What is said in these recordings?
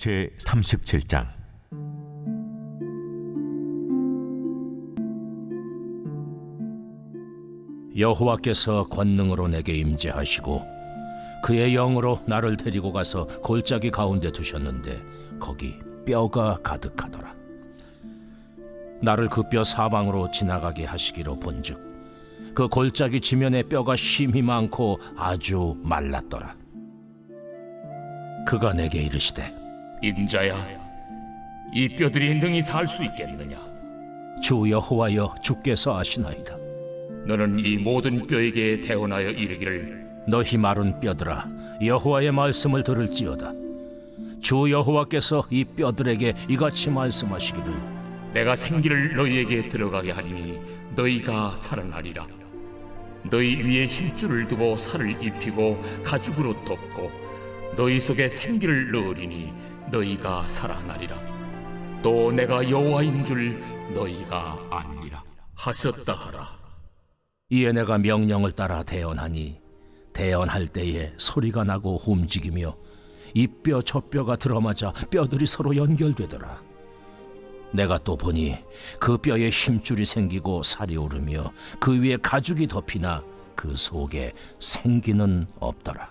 제 37장 여호와께서 권능으로 내게 임재하시고 그의 영으로 나를 데리고 가서 골짜기 가운데 두셨는데 거기 뼈가 가득하더라. 나를 그 뼈 사방으로 지나가게 하시기로 본즉 그 골짜기 지면에 뼈가 심히 많고 아주 말랐더라. 그가 내게 이르시되 인자야, 이 뼈들이 능히 살 수 있겠느냐? 주 여호와여 주께서 아시나이다. 너는 이 모든 뼈에게 대언하여 이르기를 너희 마른 뼈들아 여호와의 말씀을 들을지어다 주 여호와께서 이 뼈들에게 이같이 말씀하시기를 내가 생기를 너희에게 들어가게 하리니 너희가 살아나리라. 너희 위에 힘줄을 두고 살을 입히고 가죽으로 덮고 너희 속에 생기를 넣으리니 너희가 살아나리라. 또 내가 여호와인 줄 너희가 아니라 하셨다 하라. 이에 내가 명령을 따라 대언하니 대언할 때에 소리가 나고 움직이며 이 뼈 저 뼈가 들어맞아 뼈들이 서로 연결되더라 내가 또 보니 그 뼈에 힘줄이 생기고 살이 오르며 그 위에 가죽이 덮이나 그 속에 생기는 없더라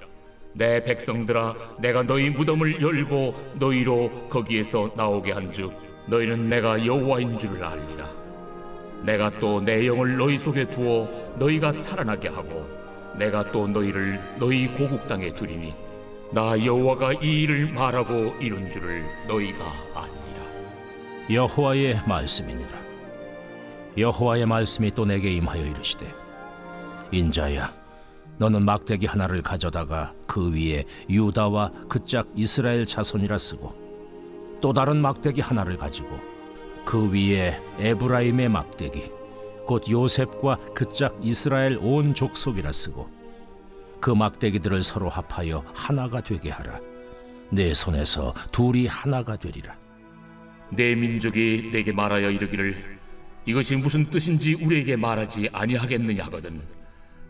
내 백성들아 내가 너희 무덤을 열고 너희로 거기에서 나오게 한즉 너희는 내가 여호와인 줄을 알리라. 내가 또 내 영을 너희 속에 두어 너희가 살아나게 하고 내가 또 너희를 너희 고국 땅에 두리니 나 여호와가 이 일을 말하고 이룬 줄을 너희가 아니라. 여호와의 말씀이니라. 여호와의 말씀이 또 내게 임하여 이르시되 인자야 너는 막대기 하나를 가져다가 그 위에 유다와 그 짝 이스라엘 자손이라 쓰고 또 다른 막대기 하나를 가지고 그 위에 에브라임의 막대기 곧 요셉과 그 짝 이스라엘 온 족속이라 쓰고 그 막대기들을 서로 합하여 하나가 되게 하라. 내 손에서 둘이 하나가 되리라. 내 민족이 내게 말하여 이르기를 이것이 무슨 뜻인지 우리에게 말하지 아니하겠느냐 하거든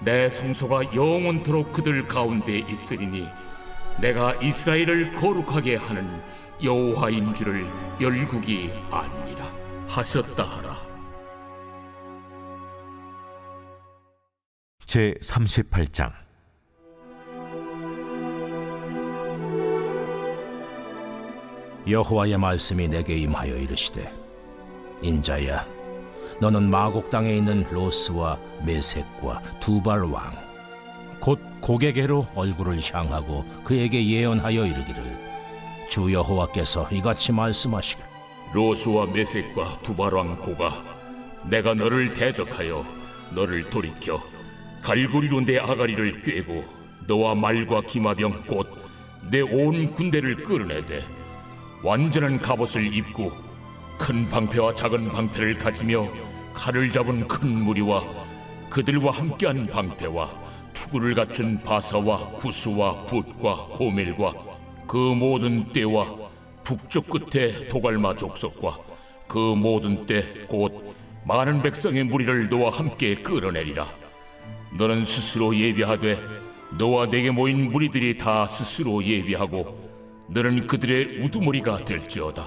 내 성소가 영원토록 그들 가운데 있으리니 내가 이스라엘을 거룩하게 하는 여호와인 줄을 열국이 아니라 하셨다 하라. 제 38장. 여호와의 말씀이 내게 임하여 이르시되 인자야 너는 마곡 땅에 있는 로스와 메색과 두발 왕 곧 고개게로 얼굴을 향하고 그에게 예언하여 이르기를 주 여호와께서 이같이 말씀하시길 로스와 메색과 두바랑 고가 내가 너를 대적하여 너를 돌이켜 갈고리로 내 아가리를 꿰고 너와 말과 기마병 곧 내 온 군대를 끌어내되 완전한 갑옷을 입고 큰 방패와 작은 방패를 가지며 칼을 잡은 큰 무리와 그들과 함께한 방패와 투구를 갖춘 바사와 구스와 붓과 고멜과 그 모든 떼와 북쪽 끝에 도갈마 족속과 그 모든 때 곧 많은 백성의 무리를 너와 함께 끌어내리라. 너는 스스로 예비하되 너와 내게 모인 무리들이 다 스스로 예비하고 너는 그들의 우두머리가 될지어다.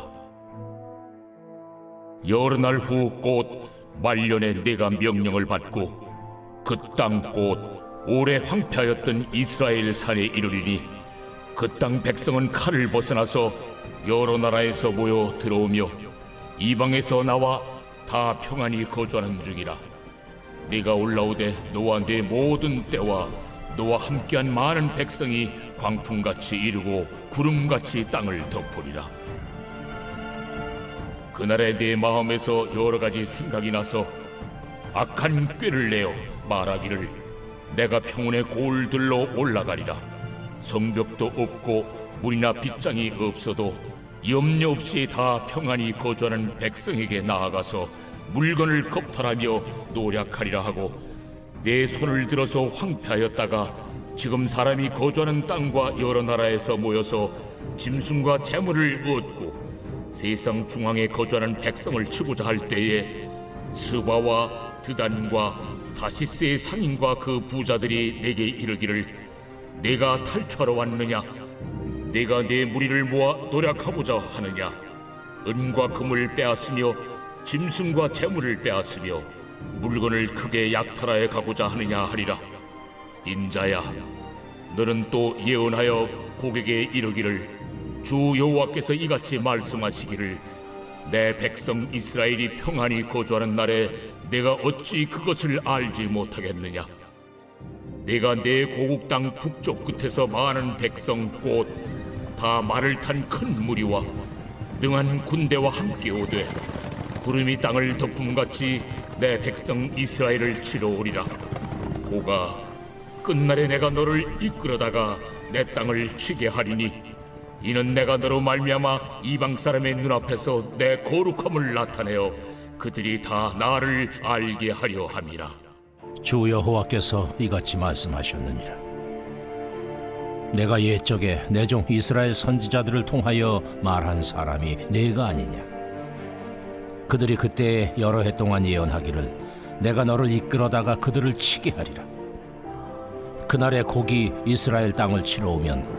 여러 날 후 곧 말년에 내가 명령을 받고 그땅곧 오래 황폐하였던 이스라엘 산에 이르리니 그 땅 백성은 칼을 벗어나서 여러 나라에서 모여 들어오며 이방에서 나와 다 평안히 거주하는 중이라. 네가 올라오되 너와 내 모든 때와 너와 함께한 많은 백성이 광풍같이 이르고 구름같이 땅을 덮으리라 그날에 내 마음에서 여러 가지 생각이 나서 악한 꾀를 내어 말하기를 내가 평온의 골들로 올라가리라. 성벽도 없고 물이나 빗장이 없어도 염려 없이 다 평안히 거주하는 백성에게 나아가서 물건을 겁탈하며 노력하리라 하고 내 손을 들어서 황폐하였다가 지금 사람이 거주하는 땅과 여러 나라에서 모여서 짐승과 재물을 얻고 세상 중앙에 거주하는 백성을 치고자 할 때에 스바와 드단과 다시스의 상인과 그 부자들이 내게 이르기를 내가 탈출하러 왔느냐? 내가 내 무리를 모아 노력하고자 하느냐? 은과 금을 빼앗으며 짐승과 재물을 빼앗으며 물건을 크게 약탈하여 가고자 하느냐 하리라. 인자야 너는 또 예언하여 고객에 이르기를 주 여호와께서 이같이 말씀하시기를 내 백성 이스라엘이 평안히 거주하는 날에 내가 어찌 그것을 알지 못하겠느냐? 내가 내 고국 땅 북쪽 끝에서 많은 백성 곧 다 말을 탄 큰 무리와 능한 군대와 함께 오되 구름이 땅을 덮음같이 내 백성 이스라엘을 치러 오리라. 고가 끝날에 내가 너를 이끌어다가 내 땅을 치게 하리니 이는 내가 너로 말미암아 이방 사람의 눈앞에서 내 거룩함을 나타내어 그들이 다 나를 알게 하려 함이라. 주 여호와께서 이같이 말씀하셨느니라. 내가 옛적에 내 종 이스라엘 선지자들을 통하여 말한 사람이 내가 아니냐? 그들이 그때 여러 해 동안 예언하기를 내가 너를 이끌어다가 그들을 치게 하리라. 그날에 곡이 이스라엘 땅을 치러 오면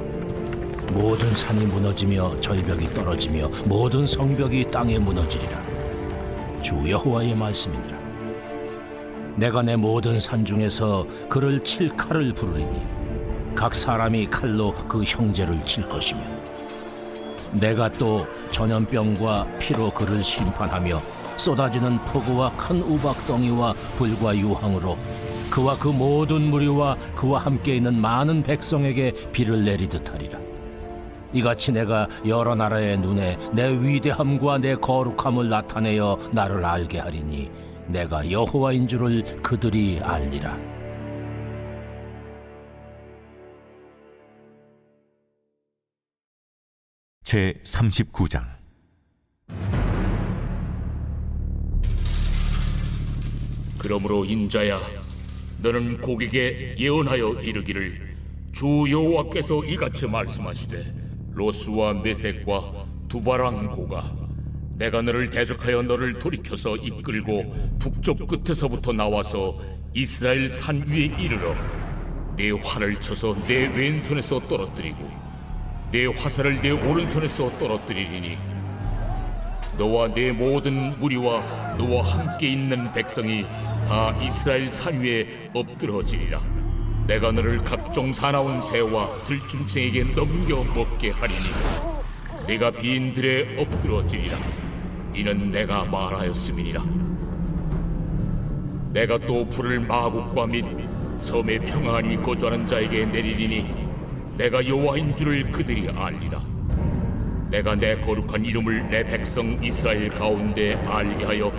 모든 산이 무너지며 절벽이 떨어지며 모든 성벽이 땅에 무너지리라. 주 여호와의 말씀이니라. 내가 내 모든 산 중에서 그를 칠 칼을 부르리니 각 사람이 칼로 그 형제를 칠 것이며 내가 또 전염병과 피로 그를 심판하며 쏟아지는 폭우와 큰 우박덩이와 불과 유황으로 그와 그 모든 무리와 그와 함께 있는 많은 백성에게 비를 내리듯 하리라 이같이 내가 여러 나라의 눈에 내 위대함과 내 거룩함을 나타내어 나를 알게 하리니 내가 여호와인 줄을 그들이 알리라. 제 39장 그러므로 인자야 너는 고객에 예언하여 이르기를 주 여호와께서 이같이 말씀하시되 로스와 메색과 두바랑 고가 내가 너를 대적하여 너를 돌이켜서 이끌고 북쪽 끝에서부터 나와서 이스라엘 산 위에 이르러 내 활을 쳐서 내 왼손에서 떨어뜨리고 내 화살을 내 오른손에서 떨어뜨리리니 너와 내 모든 무리와 너와 함께 있는 백성이 다 이스라엘 산 위에 엎드러지리라. 내가 너를 각 종 사나운 새와 들짐승에게 넘겨 먹게 하리니 내가 비인들에 엎드러지리라. 이는 내가 말하였음이니라. 내가 또 불을 마국과 및 섬에 평안히 거주하는 자에게 내리리니 내가 여호와인 줄을 그들이 알리라. 내가 내 거룩한 이름을 내 백성 이스라엘 가운데 알게 하여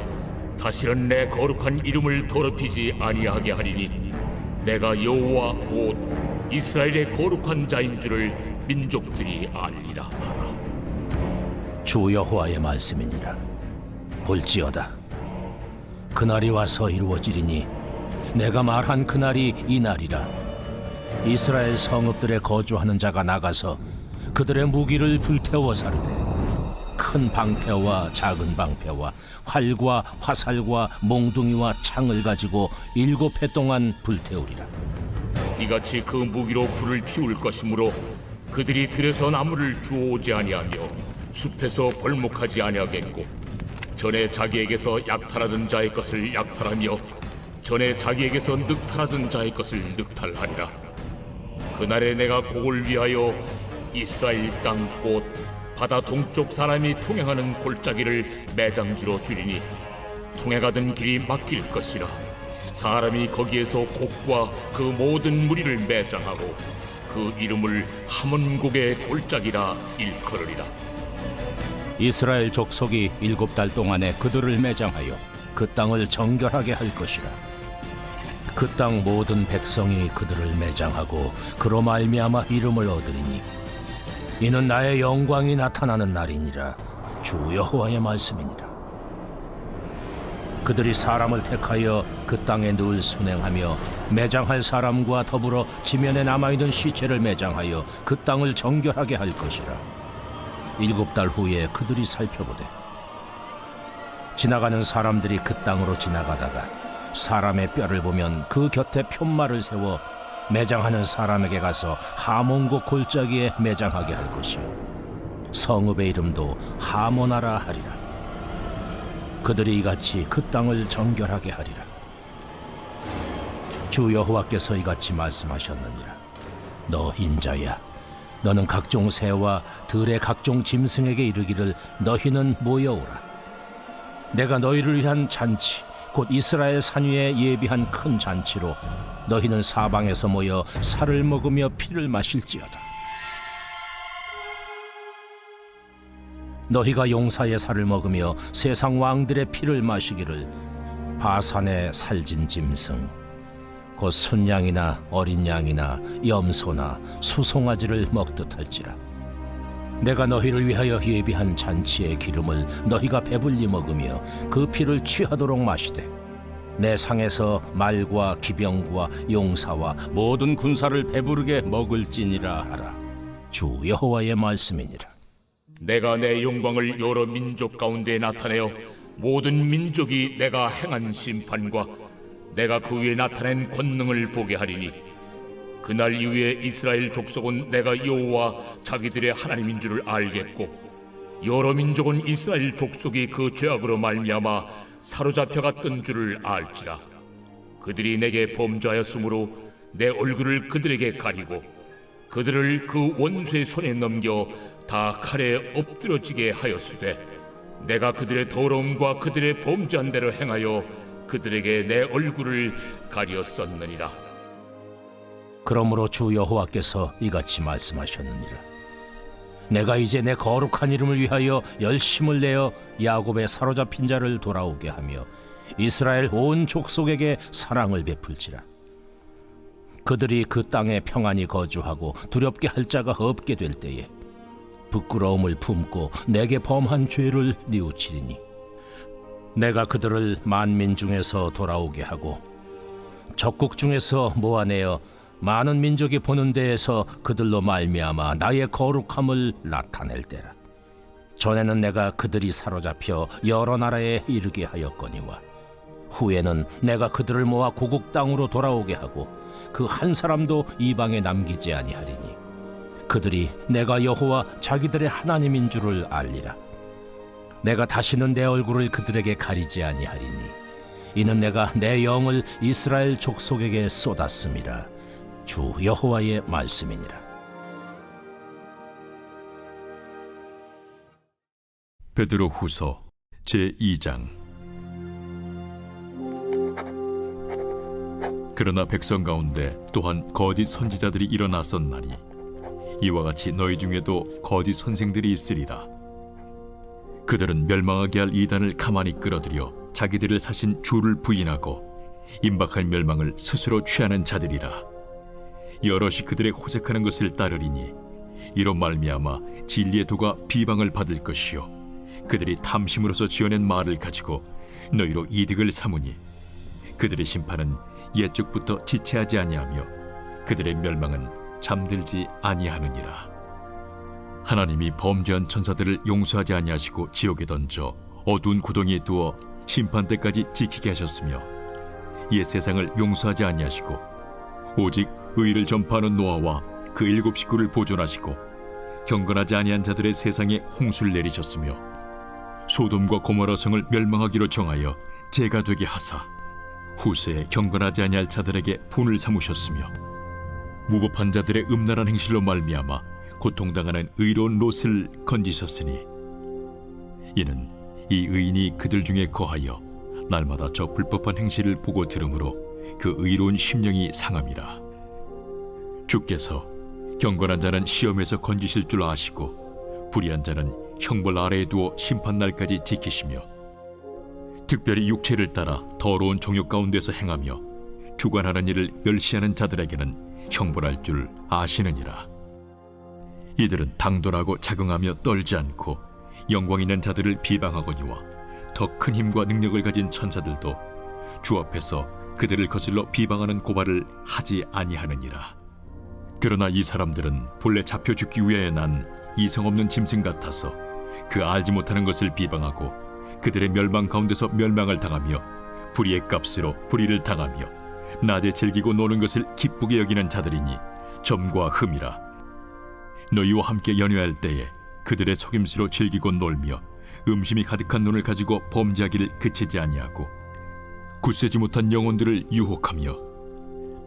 다시는 내 거룩한 이름을 더럽히지 아니하게 하리니 내가 여호와 곧 이스라엘의 거룩한 자인 줄을 민족들이 알리라 하라 주 여호와의 말씀이니라. 볼지어다. 그날이 와서 이루어지리니 내가 말한 그날이 이 날이라. 이스라엘 성읍들에 거주하는 자가 나가서 그들의 무기를 불태워 사르되 큰 방패와 작은 방패와 활과 화살과 몽둥이와 창을 가지고 일곱 해 동안 불태우리라. 이같이 그 무기로 불을 피울 것이므로 그들이 들에서 나무를 주워오지 아니하며 숲에서 벌목하지 아니하겠고 전에 자기에게서 약탈하던 자의 것을 약탈하며 전에 자기에게서 늑탈하던 자의 것을 늑탈하리라 그날에 내가 곡을 위하여 이스라엘 땅곧 바다 동쪽 사람이 통행하는 골짜기를 매장지로 주리니 통행하던 길이 막힐 것이라 사람이 거기에서 곡과 그 모든 무리를 매장하고 그 이름을 하몬곡의 골짜기라 일컬으리라 이스라엘 족속이 일곱 달 동안에 그들을 매장하여 그 땅을 정결하게 할 것이라. 그 땅 모든 백성이 그들을 매장하고 그로 말미암아 이름을 얻으리니 이는 나의 영광이 나타나는 날이니라 주 여호와의 말씀이니라. 그들이 사람을 택하여 그 땅에 늘 순행하며 매장할 사람과 더불어 지면에 남아있는 시체를 매장하여 그 땅을 정결하게 할 것이라. 일곱 달 후에 그들이 살펴보되 지나가는 사람들이 그 땅으로 지나가다가 사람의 뼈를 보면 그 곁에 편말을 세워 매장하는 사람에게 가서 하몬고 골짜기에 매장하게 할 것이요. 성읍의 이름도 하모나라 하리라. 그들이 이같이 그 땅을 정결하게 하리라. 주 여호와께서 이같이 말씀하셨느니라. 너 인자야 너는 각종 새와 들의 각종 짐승에게 이르기를 너희는 모여오라. 내가 너희를 위한 잔치 곧 이스라엘 산 위에 예비한 큰 잔치로 너희는 사방에서 모여 살을 먹으며 피를 마실지어다. 너희가 용사의 살을 먹으며 세상 왕들의 피를 마시기를 바산의 살진 짐승 곧 순양이나 어린 양이나 염소나 수송아지를 먹듯 할지라 내가 너희를 위하여 예비한 잔치의 기름을 너희가 배불리 먹으며 그 피를 취하도록 마시되 내 상에서 말과 기병과 용사와 모든 군사를 배부르게 먹을지니라 하라. 주 여호와의 말씀이니라. 내가 내 영광을 여러 민족 가운데 나타내어 모든 민족이 내가 행한 심판과 내가 그 위에 나타낸 권능을 보게 하리니 그날 이후에 이스라엘 족속은 내가 여호와 자기들의 하나님인 줄을 알겠고 여러 민족은 이스라엘 족속이 그 죄악으로 말미암아 사로잡혀갔던 줄을 알지라. 그들이 내게 범죄하였으므로 내 얼굴을 그들에게 가리고 그들을 그 원수의 손에 넘겨 다 칼에 엎드러지게 하였으되 내가 그들의 더러움과 그들의 범죄한 대로 행하여 그들에게 내 얼굴을 가리었었느니라 그러므로 주 여호와께서 이같이 말씀하셨느니라 내가 이제 내 거룩한 이름을 위하여 열심을 내어 야곱의 사로잡힌 자를 돌아오게 하며 이스라엘 온 족속에게 사랑을 베풀지라. 그들이 그 땅에 평안히 거주하고 두렵게 할 자가 없게 될 때에 부끄러움을 품고 내게 범한 죄를 뉘우치리니 내가 그들을 만민 중에서 돌아오게 하고 적국 중에서 모아내어 많은 민족이 보는 데에서 그들로 말미암아 나의 거룩함을 나타낼 때라. 전에는 내가 그들이 사로잡혀 여러 나라에 이르게 하였거니와 후에는 내가 그들을 모아 고국 땅으로 돌아오게 하고 그 한 사람도 이방에 남기지 아니하리니 그들이 내가 여호와 자기들의 하나님인 줄을 알리라. 내가 다시는 내 얼굴을 그들에게 가리지 아니하리니 이는 내가 내 영을 이스라엘 족속에게 쏟았음이라 주 여호와의 말씀이니라. 베드로 후서 제 2장. 그러나 백성 가운데 또한 거짓 선지자들이 일어났었나니 이와 같이 너희 중에도 거짓 선생들이 있으리라. 그들은 멸망하게 할 이단을 가만히 끌어들여 자기들을 사신 주를 부인하고 임박할 멸망을 스스로 취하는 자들이라 여럿이 그들의 호색하는 것을 따르리니 이로 말미암아 진리의 도가 비방을 받을 것이요 그들이 탐심으로서 지어낸 말을 가지고 너희로 이득을 삼으니 그들의 심판은 옛적부터 지체하지 아니하며 그들의 멸망은 잠들지 아니하느니라. 하나님이 범죄한 천사들을 용서하지 아니하시고 지옥에 던져 어두운 구덩이에 두어 심판 때까지 지키게 하셨으며 옛 세상을 용서하지 아니하시고 오직 의를 전파하는 노아와 그 일곱 식구를 보존하시고 경건하지 아니한 자들의 세상에 홍수를 내리셨으며 소돔과 고모라 성을 멸망하기로 정하여 죄가 되게 하사 후세에 경건하지 아니할 자들에게 분을 삼으셨으며 무법한 자들의 음란한 행실로 말미암아 고통당하는 의로운 롯을 건지셨으니 이는 이 의인이 그들 중에 거하여 날마다 저 불법한 행실을 보고 들으므로 그 의로운 심령이 상함이라 주께서 경건한 자는 시험에서 건지실 줄 아시고 불의한 자는 형벌 아래에 두어 심판 날까지 지키시며 특별히 육체를 따라 더러운 종욕 가운데서 행하며 주관하는 일을 멸시하는 자들에게는 형벌할 줄 아시느니라. 이들은 당돌하고 자긍하며 떨지 않고 영광 있는 자들을 비방하거니와 더 큰 힘과 능력을 가진 천사들도 주 앞에서 그들을 거슬러 비방하는 고발을 하지 아니하느니라 그러나 이 사람들은 본래 잡혀 죽기 위하여 난 이성 없는 짐승 같아서 그 알지 못하는 것을 비방하고 그들의 멸망 가운데서 멸망을 당하며 불의의 값으로 불의를 당하며 낮에 즐기고 노는 것을 기쁘게 여기는 자들이니 점과 흠이라. 너희와 함께 연회할 때에 그들의 속임수로 즐기고 놀며 음심이 가득한 눈을 가지고 범죄하기를 그치지 아니하고 굳세지 못한 영혼들을 유혹하며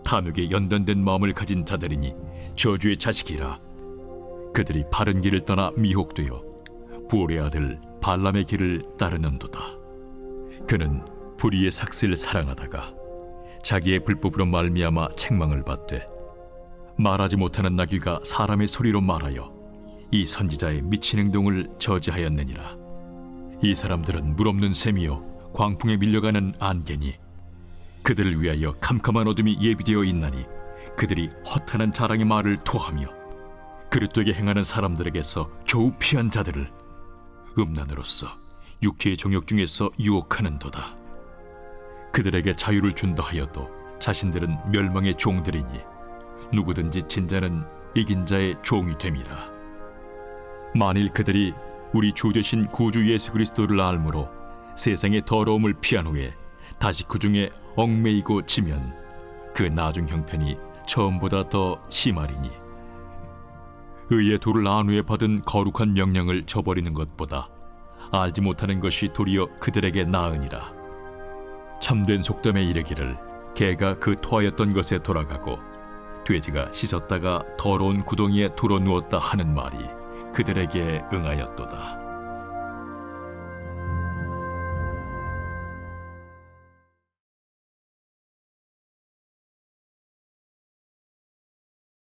탐욕에 연단된 마음을 가진 자들이니 저주의 자식이라. 그들이 바른 길을 떠나 미혹되어 부올의 아들 발람의 길을 따르는도다. 그는 불의의 삭슬을 사랑하다가 자기의 불법으로 말미암아 책망을 받되 말하지 못하는 나귀가 사람의 소리로 말하여 이 선지자의 미친 행동을 저지하였느니라. 이 사람들은 물없는 셈이요 광풍에 밀려가는 안개니 그들을 위하여 캄캄한 어둠이 예비되어 있나니 그들이 허탄한 자랑의 말을 토하며 그릇되게 행하는 사람들에게서 겨우 피한 자들을 음란으로서 육체의 정욕 중에서 유혹하는도다. 그들에게 자유를 준다 하여도 자신들은 멸망의 종들이니 누구든지 진자는 이긴 자의 종이 됨이라. 만일 그들이 우리 주 되신 구주 예수 그리스도를 알므로 세상의 더러움을 피한 후에 다시 그 중에 얽매이고 지면 그 나중 형편이 처음보다 더 심하리니 의의 도를 안 후에 받은 거룩한 명령을 저버리는 것보다 알지 못하는 것이 도리어 그들에게 나으니라 참된 속담에 이르기를 개가 그 토하였던 것에 돌아가고 돼지가 씻었다가 더러운 구덩이에 돌아 누웠다 하는 말이 그들에게 응하였도다.